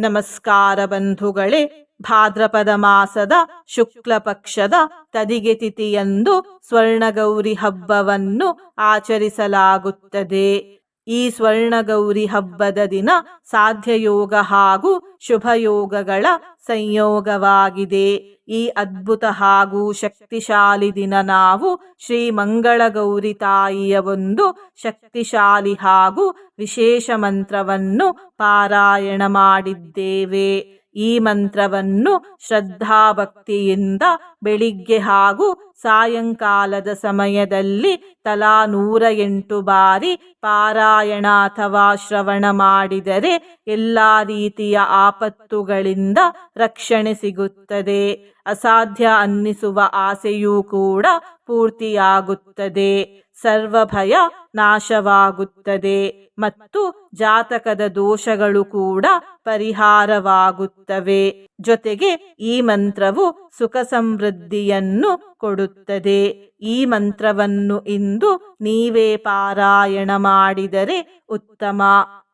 ನಮಸ್ಕಾರ ಬಂಧುಗಳೇ ಭಾದ್ರಪದ ಮಾಸದ ಶುಕ್ಲ ಪಕ್ಷದ ತದಿಗೆ ತಿಥಿಯಂದು ಸ್ವರ್ಣಗೌರಿ ಹಬ್ಬವನ್ನು ಆಚರಿಸಲಾಗುತ್ತದೆ. ಈ ಸ್ವರ್ಣಗೌರಿ ಹಬ್ಬದ ದಿನ ಸಾಧ್ಯಯೋಗ ಹಾಗೂ ಶುಭಯೋಗಗಳ ಸಂಯೋಗವಾಗಿದೆ. ಈ ಅದ್ಭುತ ಹಾಗೂ ಶಕ್ತಿಶಾಲಿ ದಿನ ನಾವು ಶ್ರೀ ಮಂಗಳಗೌರಿ ತಾಯಿಯ ಒಂದು ಶಕ್ತಿಶಾಲಿ ಹಾಗೂ ವಿಶೇಷ ಮಂತ್ರವನ್ನು ಪಾರಾಯಣ ಮಾಡಿದ್ದೇವೆ. ಈ ಮಂತ್ರವನ್ನು ಶ್ರದ್ಧಾಭಕ್ತಿಯಿಂದ ಬೆಳಿಗ್ಗೆ ಹಾಗೂ ಸಾಯಂಕಾಲದ ಸಮಯದಲ್ಲಿ ತಲಾ ನೂರ ಎಂಟು ಬಾರಿ ಪಾರಾಯಣ ಅಥವಾ ಶ್ರವಣ ಮಾಡಿದರೆ ಎಲ್ಲ ರೀತಿಯ ಆಪತ್ತುಗಳಿಂದ ರಕ್ಷಣೆ ಸಿಗುತ್ತದೆ. ಅಸಾಧ್ಯ ಅನ್ನಿಸುವ ಆಸೆಯೂ ಕೂಡ ಪೂರ್ತಿಯಾಗುತ್ತದೆ. ಸರ್ವ ಭಯ ನಾಶವಾಗುತ್ತದೆ ಮತ್ತು ಜಾತಕದ ದೋಷಗಳು ಕೂಡ ಪರಿಹಾರವಾಗುತ್ತವೆ. ಜೊತೆಗೆ ಈ ಮಂತ್ರವು ಸುಖ ಸಮೃದ್ಧಿಯನ್ನು ಕೊಡುತ್ತದೆ. ಈ ಮಂತ್ರವನ್ನು ಇಂದು ನೀವೇ ಪಾರಾಯಣ ಮಾಡಿದರೆ ಉತ್ತಮ.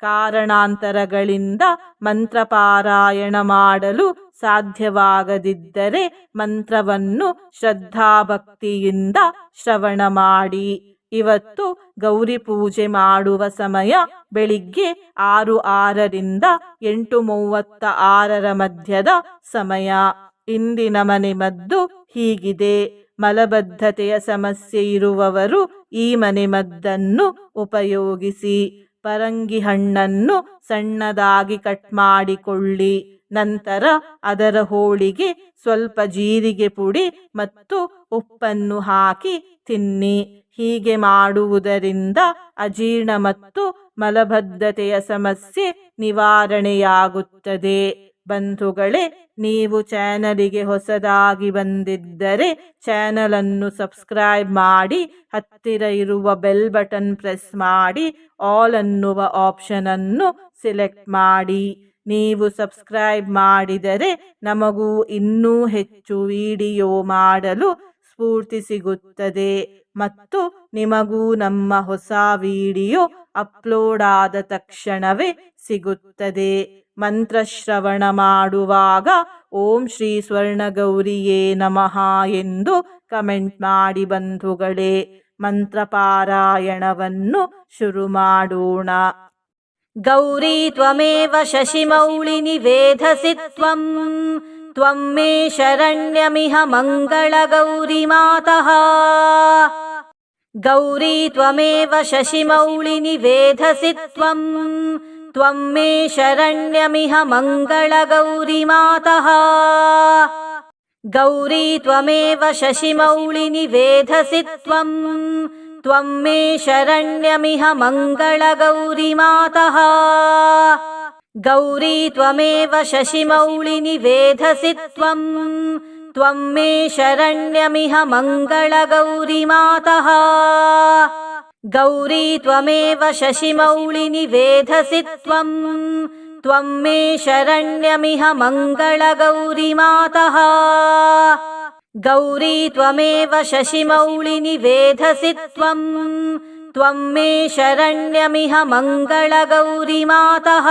ಕಾರಣಾಂತರಗಳಿಂದ ಮಂತ್ರ ಪಾರಾಯಣ ಮಾಡಲು ಸಾಧ್ಯವಾಗದಿದ್ದರೆ ಮಂತ್ರವನ್ನು ಶ್ರದ್ಧಾಭಕ್ತಿಯಿಂದ ಶ್ರವಣ ಮಾಡಿ. ಇವತ್ತು ಗೌರಿ ಪೂಜೆ ಮಾಡುವ ಸಮಯ ಬೆಳಿಗ್ಗೆ ಆರು ಆರರಿಂದ ಎಂಟು ಮೂವತ್ತ ಆರರ ಮಧ್ಯದ ಸಮಯ. ಇಂದಿನ ಮನೆ ಮದ್ದು ಹೀಗಿದೆ. ಮಲಬದ್ಧತೆಯ ಸಮಸ್ಯೆ ಇರುವವರು ಈ ಮನೆ ಮದ್ದನ್ನು ಉಪಯೋಗಿಸಿ. ಪರಂಗಿ ಹಣ್ಣನ್ನು ಸಣ್ಣದಾಗಿ ಕಟ್ ಮಾಡಿಕೊಳ್ಳಿ. ನಂತರ ಅದರ ಹೋಳಿಗೆ ಸ್ವಲ್ಪ ಜೀರಿಗೆ ಪುಡಿ ಮತ್ತು ಉಪ್ಪನ್ನು ಹಾಕಿ ತಿನ್ನಿ. ಹೀಗೆ ಮಾಡುವುದರಿಂದ ಅಜೀರ್ಣ ಮತ್ತು ಮಲಬದ್ಧತೆಯ ಸಮಸ್ಯೆ ನಿವಾರಣೆಯಾಗುತ್ತದೆ. ಬಂಧುಗಳೇ, ನೀವು ಚಾನಲಿಗೆ ಹೊಸದಾಗಿ ಬಂದಿದ್ದರೆ ಚಾನಲನ್ನು ಸಬ್ಸ್ಕ್ರೈಬ್ ಮಾಡಿ, ಹತ್ತಿರ ಇರುವ ಬೆಲ್ ಬಟನ್ ಪ್ರೆಸ್ ಮಾಡಿ, ಆಲ್ ಅನ್ನುವ ಆಪ್ಷನನ್ನು ಸೆಲೆಕ್ಟ್ ಮಾಡಿ. ನೀವು ಸಬ್ಸ್ಕ್ರೈಬ್ ಮಾಡಿದರೆ ನಮಗೂ ಇನ್ನೂ ಹೆಚ್ಚು ವಿಡಿಯೋ ಮಾಡಲು ಸ್ಫೂರ್ತಿ ಸಿಗುತ್ತದೆ. ಮತ್ತು ನಿಮಗೂ ನಮ್ಮ ಹೊಸ ವಿಡಿಯೋ ಅಪ್ಲೋಡ್ ಆದ ತಕ್ಷಣವೇ ಸಿಗುತ್ತದೆ. ಮಂತ್ರಶ್ರವಣ ಮಾಡುವಾಗ ಓಂ ಶ್ರೀ ಸ್ವರ್ಣಗೌರಿಯೇ ನಮಃ ಎಂದು ಕಮೆಂಟ್ ಮಾಡಿ ಬಂಧುಗಳೇ. ಮಂತ್ರಪಾರಾಯಣವನ್ನು ಶುರು ಮಾಡೋಣ. ಗೌರಿ ತ್ವಮೇವ ಶಶಿಮೌಳಿ ನಿವೇಧಸಿ ತ್ವಂ. ತ್ವೇ ಶರಣ್ಯಮಿಹ ಮಂಗಳ ಗೌರಿ गौरी त्वमेव शशिमौलिनि वेधसि त्वम्। त्वं मे शरण्यमिह मङ्गल मातः गौरी त्वमेव शशिमौलिनि वेधसि त्वम्। त्वं मे शरण्यमिह मङ्गल मातः गौरी त्वमेव शशिमौलिनि वेधसि त्वम्। त्वं मे शरण्यमिह मङ्गलगौरि मातः गौरी त्वमेव शशिमौळि निवेधसि त्वं। त्वं मे शरण्यमिह मङ्गलगौरि मातः गौरी त्वमेव शशिमौळि निवेधसि त्वं। त्वं मे शरण्यमिह मङ्गलगौरि मातः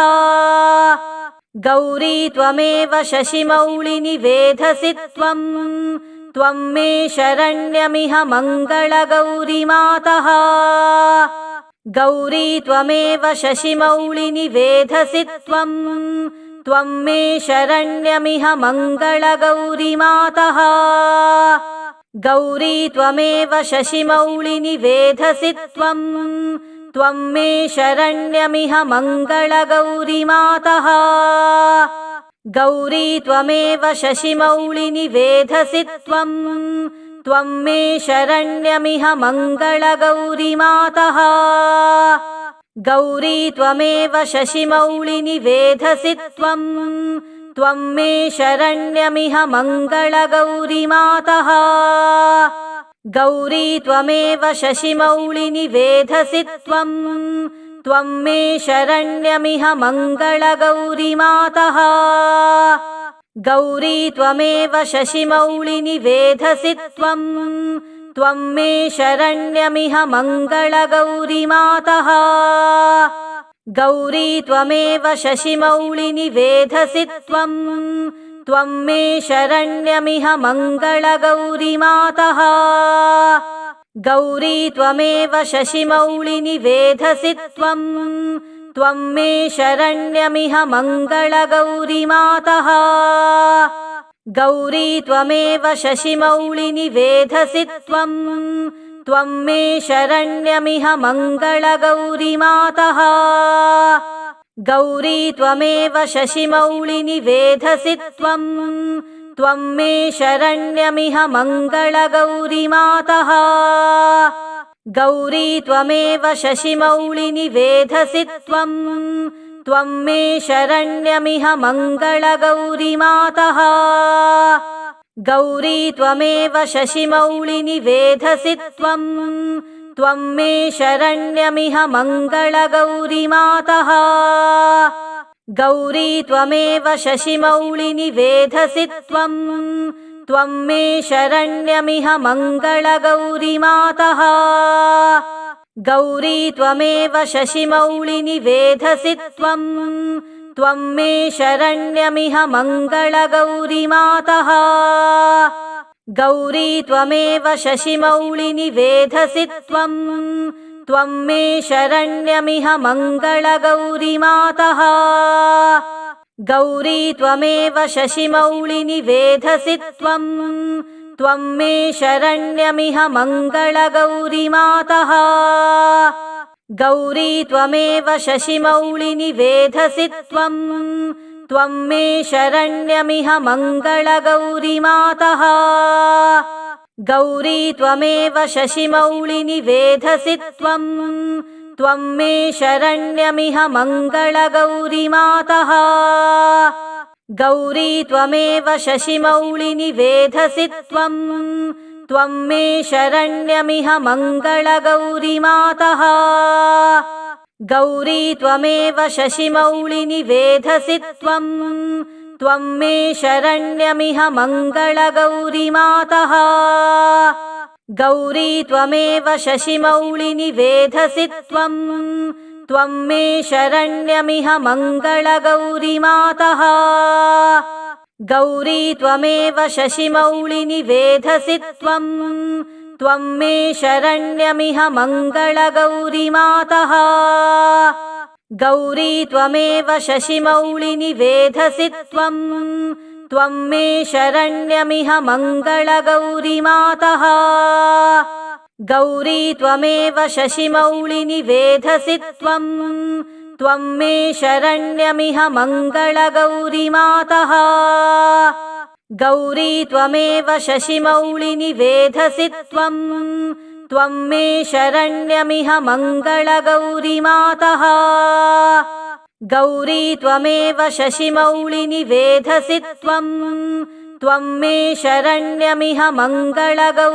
गौरी त्वमेव शशिमौळि निवेधसि त्वं त्वं मे शरण्यमिह मङ्गलगौरि मातः गौरी त्वमेव शशिमौळि निवेधसि त्वं त्वं मे शरण्यमिह मङ्गलगौरि मातः गौरी त्वमेव शशिमौळि निवेधसि त्वं त्वं मे शरण्यमिह मङ्गलगौरि मातः गौरी त्वमेव शशिमौळि निवेधसि त्वं। त्वं मे शरण्यमिह मङ्गलगौरि मातः गौरी त्वमेव शशिमौळि निवेधसि त्वं। त्वं मे शरण्यमिह मङ्गलगौरि मातः गौरी त्वमेव शशिमौळि निवेधसि त्वं त्वं मे शरण्यमिह मङ्गलगौरि मातः गौरी त्वमेव शशिमौळि निवेधसि त्वं त्वं मे शरण्यमिह मङ्गलगौरि मातः गौरी त्वमेव शशिमौळिनिवेधसि त्वम् त्वं मे शरण्यमिह मङ्गलगौरिमातः। गौरी त्वमेव शशिमौळिनिवेधसि त्वम् त्वं। मे शरण्यमिह मङ्गलगौरिमातः। गौरी त्वमेव शशिमौळिनिवेधसि त्वम् त्वं मे शरण्यमिह मङ्गलगौरिमातः गौरी त्वमेव शशिमौळिनिवेधसि त्वम् त्वं मे शरण्यमिह मङ्गलगौरिमातः। गौरी त्वमेव शशिमौळिनिवेधसि त्वम् त्वं मे शरण्यमिह मङ्गलगौरिमातः। गौरी त्वमेव शशिमौळिनिवेधसि त्वम् त्वं मे शरण्यमिह मङ्गलगौरिमातः। गौरी त्वमेव शशिमौळिनिवेधसि त्वम् त्वं। मे शरण्यमिह मङ्गलगौरिमातः। गौरी त्वमेव शशिमौळिनिवेधसि त्वम् त्वं मे शरण्यमिह मङ्गलगौरिमातः गौरी त्वमेव शशिमौळिनिवेधसि त्वम् त्वं मे शरण्यमिह मङ्गलगौरिमातः। गौरी त्वमेव शशिमौळिनिवेधसि त्वम् त्वं मे शरण्यमिह मङ्गलगौरिमातः। गौरी त्वमेव शशिमौळिनिवेधसि त्वम् त्वं मे शरण्यमिह मङ्गलगौरिमातः। गौरी त्वमेव शशिमौळिनिवेधसि त्वम् त्वं। मे शरण्यमिह मङ्गलगौरिमातः। गौरी त्वमेव शशिमौळिनिवेधसि त्वम् त्वं मे शरण्यमिह मङ्गलगौरिमातः गौरी त्वमेव शशिमौळिनिवेधसि त्वम्। त्वं मे शरण्यमिह मङ्गलगौरिमातः। गौरी त्वमेव शशिमौळिनिवेधसि त्वम्। त्वं मे शरण्यमिह मङ्गलगौरिमातः। गौरी त्वमेव शशिमौळिनिवेधसि त्वम् त्वं मे शरण्यमिह मङ्गलगौरिमातः। गौरी त्वमेव शशिमौळिनिवेधसि त्वम् त्वं। मे शरण्यमिह मङ्गलगौरिमातः। गौरी त्वमेव शशिमौळिनिवेधसि त्वम् त्वं मे शरण्यमिह मङ्गलगौरिमातः गौरी त्वमेव शशिमौळिनिवेधसि त्वम्। त्वं मे शरण्यमिह मङ्गलगौरिमातः। गौरी त्वमेव शशिमौळिनिवेधसि त्वम्। त्वं मे शरण्यमिह मङ्गलगौरिमातः।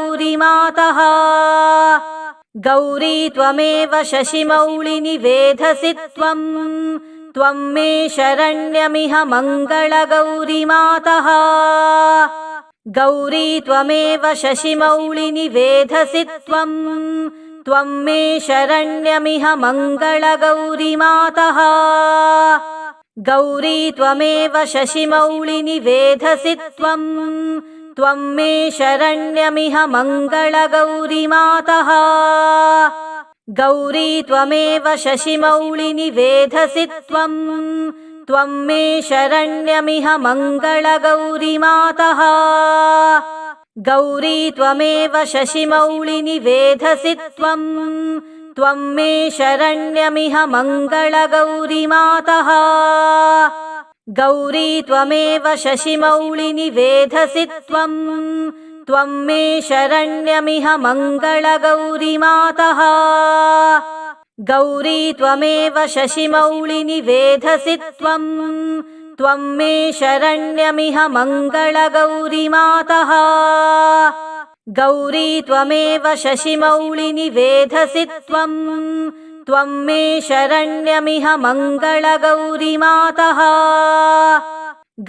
गौरी त्वमेव शशिमौळिनिवेधसि त्वम् त्वं मे शरण्यमिह मङ्गलगौरिमातः। गौरी त्वमेव शशिमौळिनिवेधसि त्वम् त्वं। मे शरण्यमिह मङ्गलगौरिमातः। गौरी त्वमेव शशिमौळिनिवेधसि त्वम् त्वं मे शरण्यमिह मङ्गलगौरिमातः गौरी त्वमेव शशिमौळिनिवेधसि त्वम्। त्वं मे शरण्यमिह मङ्गलगौरिमातः गौरी त्वमेव शशिमौळिनिवेधसि त्वम्। त्वं मे शरण्यमिह मङ्गलगौरिमातः गौरी त्वमेव शशिमौळिनिवेधसि त्वम् त्वं मे शरण्यमिह मङ्गलगौरिमातः। गौरी त्वमेव शशिमौळिनिवेधसि त्वम् त्वं। मे शरण्यमिह मङ्गलगौरिमातः। गौरी त्वमेव शशिमौळिनिवेधसि त्वम् त्वं मे शरण्यमिह मङ्गलगौरिमातः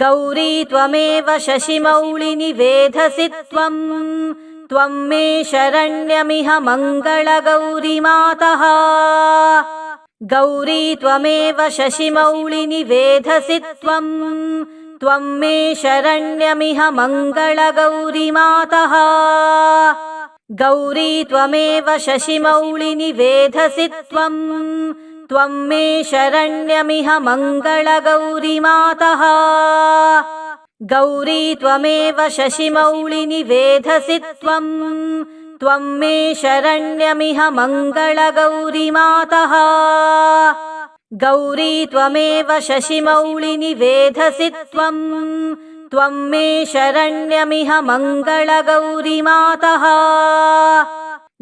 गौरी त्वमेव शशिमौळिनिवेधसि त्वम्। त्वं मे शरण्यमिह मङ्गलगौरिमातः गौरी त्वमेव शशिमौलिनिवेधसि त्वम्। त्वं मे शरण्यमिह मङ्गलगौरिमातः गौरी त्वमेव शशिमौलिनिवेधसि त्वम् त्वं मे शरण्यमिह मङ्गलगौरिमातः। गौरी त्वमेव शशिमौलिनिवेधसि त्वम् त्वं। मे शरण्यमिह मङ्गलगौरिमातः। गौरी त्वमेव शशिमौलिनिवेधसि त्वम् त्वं मे शरण्यमिह मङ्गलगौरिमातः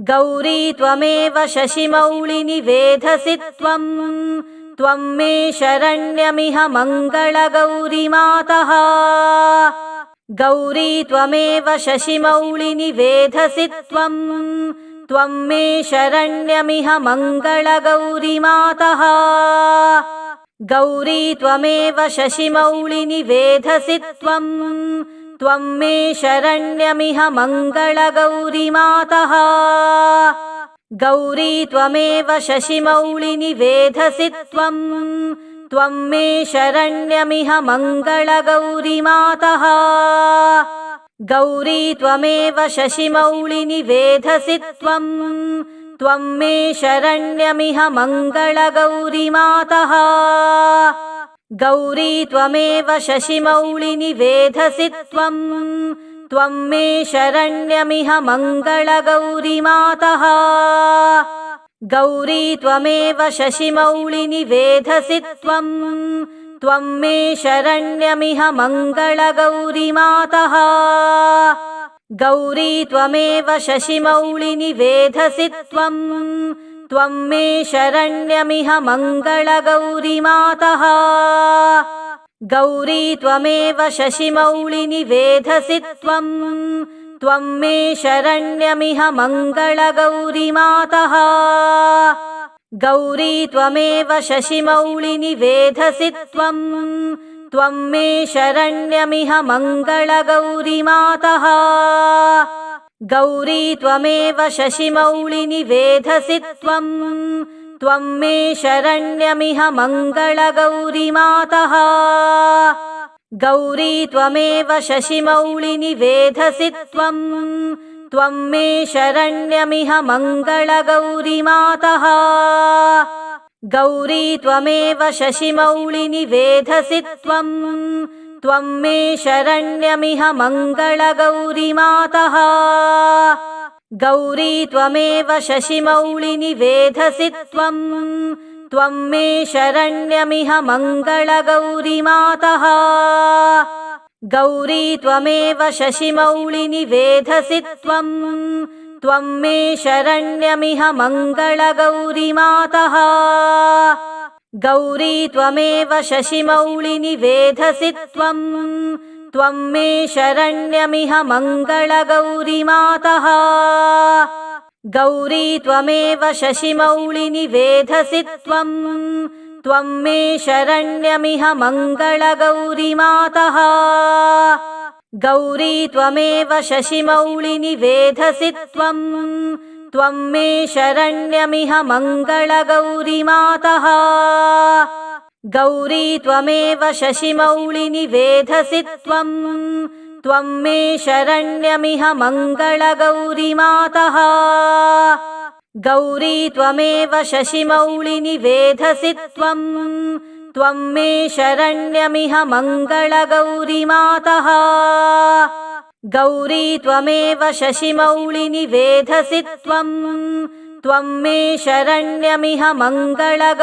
गौरी त्वमेव शशिमौलिनिवेधसि त्वम्। त्वं मे शरण्यमिह मङ्गलगौरिमातः। गौरी त्वमेव शशिमौलिनिवेधसि त्वम्। त्वं मे शरण्यमिह मङ्गलगौरिमातः। गौरी त्वमेव शशिमौलिनिवेधसि त्वम् त्वं मे शरण्यमिह मङ्गलगौरिमातः। गौरी त्वमेव शशिमौलिनिवेधसि त्वम् त्वं मे शरण्यमिह मङ्गलगौरिमातः। गौरी त्वमेव शशिमौलिनिवेधसि त्वम् त्वं मे शरण्यमिह मङ्गलगौरिमातः गौरी त्वमेव शशिमौलिनिवेधसि त्वम्। त्वं मे शरण्यमिह मङ्गलगौरिमातः। गौरी त्वमेव शशिमौलिनिवेधसि त्वम्। त्वं मे शरण्यमिह मङ्गलगौरिमातः। गौरी त्वमेव शशिमौलिनिवेधसि त्वम् त्वं मे शरण्यमिह मङ्गलगौरिमातः। गौरी त्वमेव शशिमौलिनिवेधसि त्वम् त्वं मे शरण्यमिह मङ्गलगौरिमातः। गौरी त्वमेव शशिमौलिनिवेधसि त्वम् त्वं मे शरण्यमिह मङ्गलगौरिमातः गौरी त्वमेव शशिमौलिनिवेधसि त्वम्। त्वं मे शरण्यमिह मङ्गलगौरिमातः। गौरी त्वमेव शशिमौलिनिवेधसि त्वम्। त्वं मे शरण्यमिह मङ्गलगौरिमातः। गौरी त्वमेव शशिमौलिनिवेधसि त्वम् त्वं मे शरण्यमिह मङ्गलगौरिमातः। गौरी त्वमेव शशिमौलिनिवेधसि त्वम् त्वं मे शरण्यमिह मङ्गलगौरिमातः। गौरी त्वमेव शशिमौलिनिवेधसि त्वम् त्वं मे शरण्यमिह मङ्गलगौरिमातः गौरी त्वमेव शशिमौलिनिवेधसि त्वम्। त्वं मे शरण्यमिह मङ्गलगौरिमातः। गौरी त्वमेव शशिमौलिनिवेधसि त्वम्। त्वं मे शरण्यमिह मङ्गलगौरिमातः। गौरी त्वमेव शशिमौलिनिवेधसि त्वम् त्वं मे शरण्यमिह मङ्गलगौरिमातः। गौरी त्वमेव शशिमौलिनिवेधसि त्वम् त्वं। मे शरण्यमिह मङ्गलगौरिमातः। गौरी त्वमेव शशिमौलिनिवेधसि त्वम् त्वं मे शरण्यमिह मङ्गलगौरिमातः गौरी त्वमेव शशिमौलिनिवेधसि त्वम्। त्वं मे शरण्यमिह मङ्गलगौरिमातः।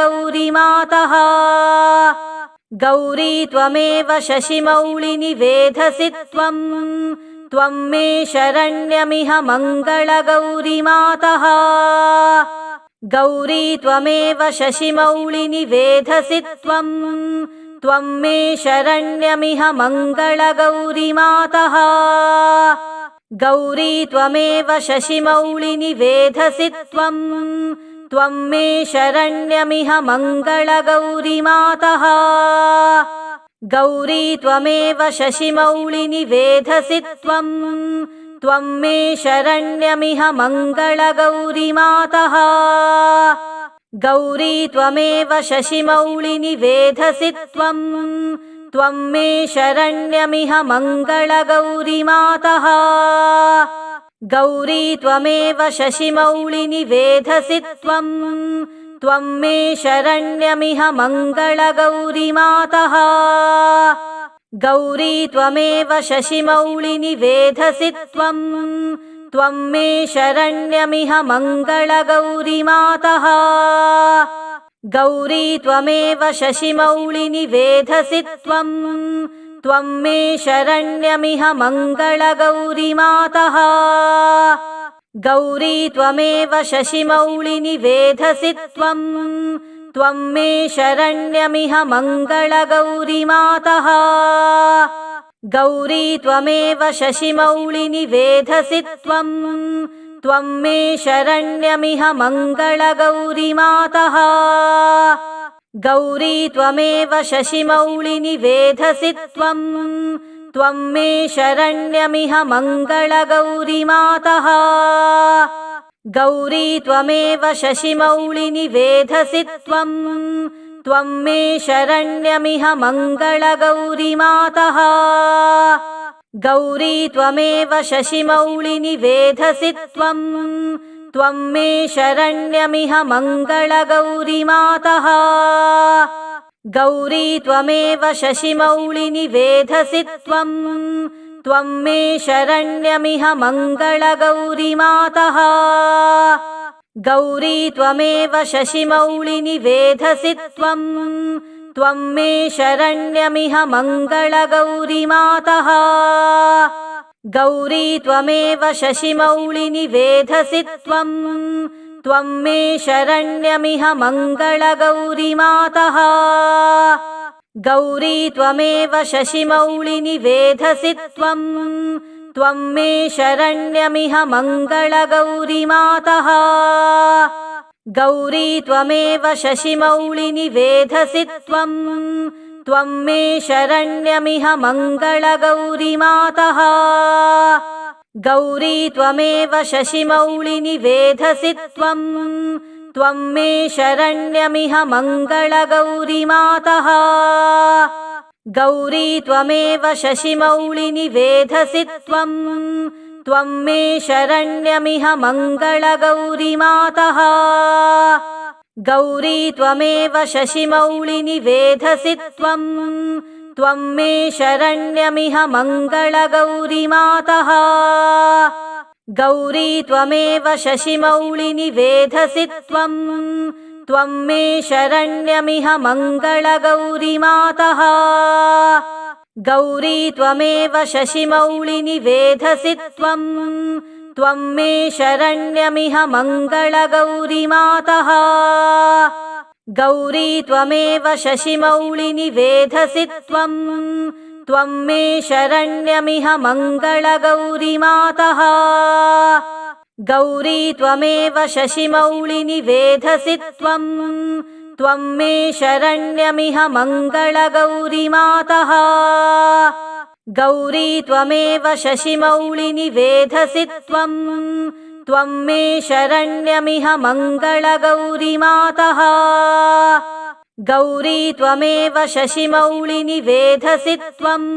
गौरी त्वमेव शशिमौलिनिवेधसि त्वम्। त्वं मे शरण्यमिह मङ्गलगौरिमातः। गौरी त्वमेव शशिमौलिनिवेधसि त्वम् त्वं मे शरण्यमिह मङ्गलगौरिमातः। गौरी त्वमेव शशिमौलिनिवेधसि त्वम् त्वं। मे शरण्यमिह मङ्गलगौरिमातः। गौरी त्वमेव शशिमौलिनिवेधसि त्वम् त्वं मे शरण्यमिह मङ्गलगौरिमातः गौरी त्वमेव शशिमौळिनि वेधसि त्वम्। त्वं मे शरण्यमिह मङ्गलगौरिमातः। गौरी त्वमेव शशिमौळिनि वेधसि त्वम्। त्वं मे शरण्यमिह मङ्गलगौरिमातः। गौरी त्वमेव शशिमौळिनि वेधसि त्वम् त्वं मे शरण्यमिह मङ्गलगौरिमातः। गौरी त्वमेव शशिमौळिनि वेधसि त्वम् त्वं मे शरण्यमिह मङ्गलगौरिमातः। गौरी त्वमेव शशिमौळिनि वेधसि त्वम् त्वं मे शरण्यमिह मङ्गलगौरिमातः गौरी त्वमेव शशिमौळिनि वेधसि त्वम्। त्वं मे शरण्यमिह मङ्गलगौरिमातः। गौरी त्वमेव शशिमौळिनि वेधसि त्वम्। त्वं मे शरण्यमिह मङ्गलगौरिमातः। गौरी त्वमेव शशिमौळिनि वेधसि त्वम् त्वं मे शरण्यमिह मङ्गलगौरिमातः। गौरी त्वमेव शशिमौळिनि वेधसि त्वम् त्वं मे शरण्यमिह मङ्गलगौरिमातः। गौरी त्वमेव शशिमौळिनि वेधसि त्वम् त्वं मे शरण्यमिह मङ्गलगौरिमातः गौरी त्वमेव शशिमौळिनि वेधसि त्वम्। त्वं मे शरण्यमिह मङ्गलगौरिमातः। गौरी त्वमेव शशिमौळिनि वेधसि त्वम्। त्वं मे शरण्यमिह मङ्गलगौरिमातः। गौरी त्वमेव शशिमौळिनि वेधसि त्वम् त्वं मे शरण्यमिह मङ्गलगौरिमातः। गौरी त्वमेव शशिमौळिनि वेधसि त्वम् त्वं मे शरण्यमिह मङ्गलगौरिमातः। गौरी त्वमेव शशिमौळिनि वेधसि त्वम् त्वं मे शरण्यमिह मङ्गलगौरिमातः गौरी त्वमेव शशिमौळिनि वेधसि त्वम्। त्वं मे शरण्यमिह मङ्गलगौरिमातः। गौरी त्वमेव शशिमौळिनि वेधसि त्वम्। त्वं मे शरण्यमिह मङ्गलगौरिमातः। गौरी त्वमेव शशिमौळिनि वेधसि त्वम्। त्वं मे शरण्यमिह मङ्गलगौरिमातः गौरी त्वमेव शशिमौळिनि वेधसि त्वम्। त्वं मे शरण्यमिह मङ्गलगौरिमातः। गौरी त्वमेव शशिमौळिनि वेधसि त्वम्। त्वं मे शरण्यमिह मङ्गलगौरिमातः। गौरी त्वमेव शशिमौळिनि वेधसि त्वम् त्वं मे शरण्यमिह मङ्गलगौरिमातः। गौरी त्वमेव शशिमौळिनि वेधसि त्वम् त्वं मे शरण्यमिह मङ्गलगौरिमातः। गौरी त्वमेव शशिमौळिनि वेधसि त्वम्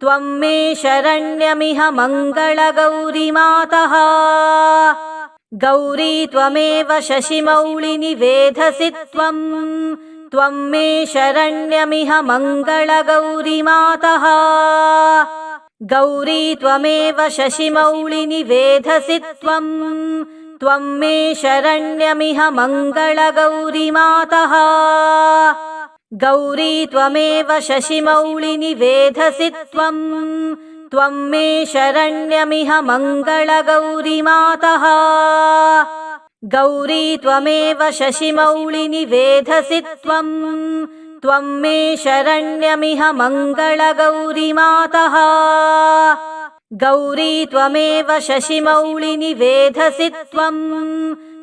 त्वं मे शरण्यमिह मङ्गलगौरिमातः गौरी त्वमेव शशिमौळिनि वेधसि त्वम् त्वं मे शरण्यमिह मङ्गलगौरिमातः। गौरी त्वमेव शशिमौळिनि वेधसि त्वम् त्वं मे शरण्यमिह मङ्गलगौरिमातः। गौरी त्वमेव शशिमौळिनि वेधसि त्वम् त्वं मे शरण्यमिह मङ्गलगौरिमातः। गौरी त्वमेव शशिमौळिनि वेधसि त्वम् त्वं मे शरण्यमिह मङ्गलगौरिमातः। गौरी त्वमेव शशिमौळिनि वेधसि त्वम्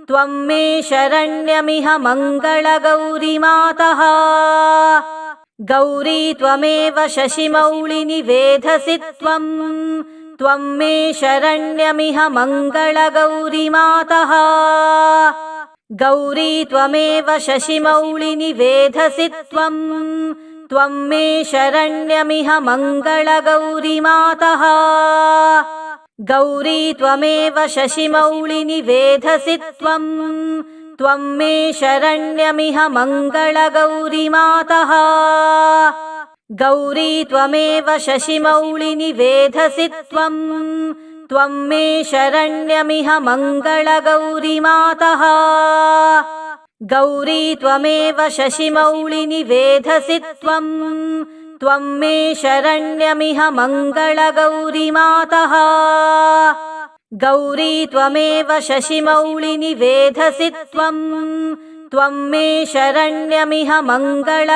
त्वं मे शरण्यमिह मङ्गलगौरिमातः गौरी त्वमेव शशिमौळिनि वेधसि त्वम् त्वं मे शरण्यमिह मङ्गलगौरिमातः। गौरी त्वमेव शशिमौळिनिवेधसि त्वम् त्वं मे शरण्यमिह मङ्गलगौरिमातः। गौरी त्वमेव शशिमौळिनिवेधसि त्वम् त्वं मे शरण्यमिह मङ्गलगौरिमातः। गौरी त्वमेव शशिमौळिनिवेधसि त्वम् त्वं। मे शरण्यमिह मङ्गलगौरिमातः। गौरी त्वमेव शशिमौळिनिवेधसि त्वम् त्वं मे शरण्यमिह मङ्गलगौरिमातः गौरी त्वमेव शशिमौळिनिवेधसि त्वम्। त्वं मे शरण्यमिह मङ्गलगौरिमातः।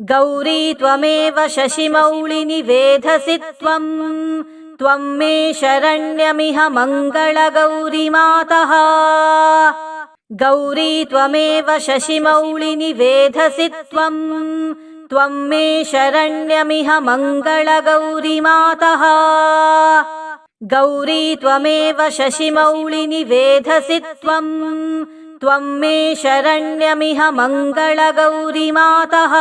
गौरी त्वमेव शशिमौळिनिवेधसि त्वम्। त्वं मे शरण्यमिह मङ्गलगौरिमातः। गौरी त्वमेव शशिमौळिनिवेधसि त्वम् त्वं मे शरण्यमिह मङ्गलगौरिमातः। गौरी त्वमेव शशिमौळिनिवेधसि त्वम् त्वं मे शरण्यमिह मङ्गलगौरिमातः